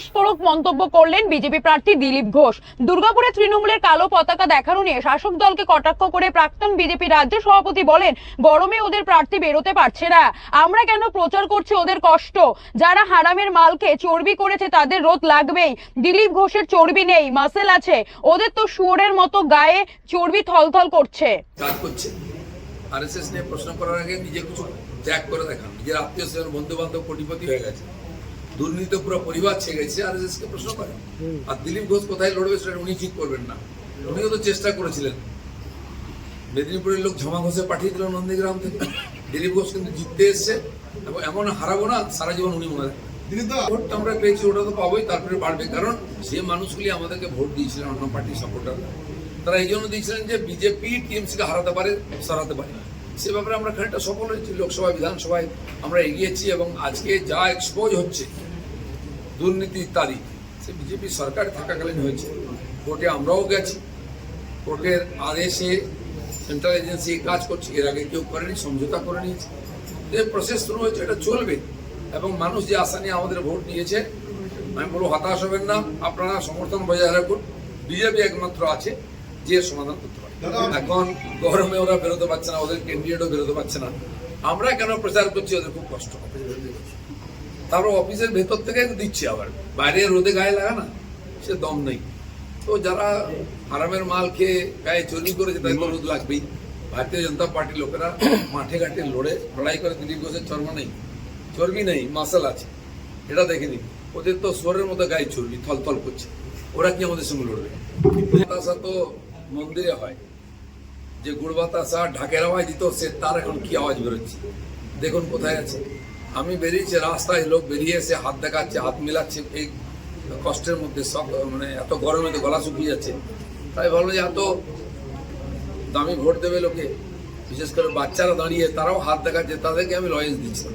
বিস্ফোরক মন্তব্য করলেন বিজেপি প্রার্থী দিলীপ ঘোষ। দুর্গাপুরে তৃণমূলের কালো পতাকা দেখানো নিয়ে শাসক দলকে কটাক্ষ করে প্রাক্তন বিজেপি রাজ্য সভাপতি বলেন, গরমে ওদের প্রার্থী বেরোতে পারছে না। আমরা কেন প্রচার করছি ওদের কষ্ট? যারা হারামের মালকে চর্বি করেছে তাদের রোধ লাগবেই। দিলীপ ঘোষের চর্বি নেই, মাসেল আছে। ওদের তো শুয়োরের মতো গায়ে চর্বি থলথল করছে। করছে। আর এস এস নিয়ে প্রশ্ন করার আগে নিজে কিছু ত্যাগ করে দেখান। নিজের আত্মীয় স্বজন বন্ধু বান্ধব কোটিপতি হয়ে গেছে। দুর্নীতি পুরো পরিবার ছেয়ে গেছে আর এস কে প্রশ্ন করে। আর দিলীপ ঘোষ কোথায় লড়বে সেটা উনি ঠিক করবেন না। উনিও তো চেষ্টা করেছিলেন। মেদিনীপুরের লোক ঝমা ঘোষে পাঠিয়ে দিল নন্দীগ্রাম থেকে। দিলীপ ঘোষ কিন্তু জিততে এসছে এবং এমন হারাবো না সারা জীবন উনি মনে ভোটটা আমরা পেয়েছি ওটা তো পাবোই তারপরে বাড়বে। কারণ সে মানুষগুলি আমাদেরকে ভোট দিয়েছিলেন অন্য পার্টির সাপোর্টার তারা এই জন্য দিয়েছিলেন যে বিজেপি টিএমসিকে হারাতে পারে সরাতে পারে সে ব্যাপারে আমরা খানিকটা সফল হয়েছি লোকসভা বিধানসভায় আমরা এগিয়েছি এবং আজকে যা এক্সপোজ হচ্ছে দুর্নীতি ইত্যাদি সে বিজেপি সরকার থাকাকালীন হয়েছে। কোর্টে আমরাও গেছি। কোর্টের আদেশে সেন্ট্রাল এজেন্সি কাজ করছে। এর আগে কেউ করেনি, সমঝোতা করে নিয়েছে। যে প্রসেস শুরু হয়েছে, এটা চলবে। এবং মানুষ যে আশা নিয়ে আমাদের ভোট নিয়েছে আমি বলব হতাশ হবেন না। আপনারা সমর্থন বজায় রাখুন। বিজেপি একমাত্র আছে যে সমাধান করতে পারে। এখন গরমে ওরা বেরোতে পারছে না, ওদের ক্যান্ডিডেটও বেরোতে পারছে না। আমরা কেন প্রচার করছি? ওদের খুব কষ্ট। তারপর অফিসের ভেতর থেকে দিচ্ছে আবার। বাইরে রোদে গায়ে লাগা না, সে দম নেই। তো যারা হারামের মাল খেয়ে গায়ে চর্বি করেছে, তাদের রোদ লাগবেই। ভারতীয় জনতা পার্টির লোকেরা মাঠে ঘাটে লড়ে, লড়াই করে, দিলীপ ঘোষের চর্ম নেই। চর্বি নেই, মাসাল আছে। এটা দেখে নিন। ওদের তো সোরের মতো গায়ে চর্বি, থলথল করছে। ওরা কি আমাদের সঙ্গে লড়বে? বাতাসা তো মন্দিরে হয়। যে গুড় বাতাসা ঢাকের আওয়াজ দিত, সে তার এখন কি আওয়াজ বেরোচ্ছে? দেখুন কোথায় আছে। আমি বেরিয়েছি, রাস্তায় লোক বেরিয়ে এসে হাত দেখাচ্ছে, হাত মিলাচ্ছে, এই কষ্টের মধ্যে সব মানে এত গরমে তো গলা শুকিয়ে যাচ্ছে। তাই ভাবলো যে এত দামি ভোট দেবে লোকে, বিশেষ করে বাচ্চারা দাঁড়িয়ে তারাও হাত দেখাচ্ছে, তাদেরকে আমি লয়েন্স দিচ্ছিলাম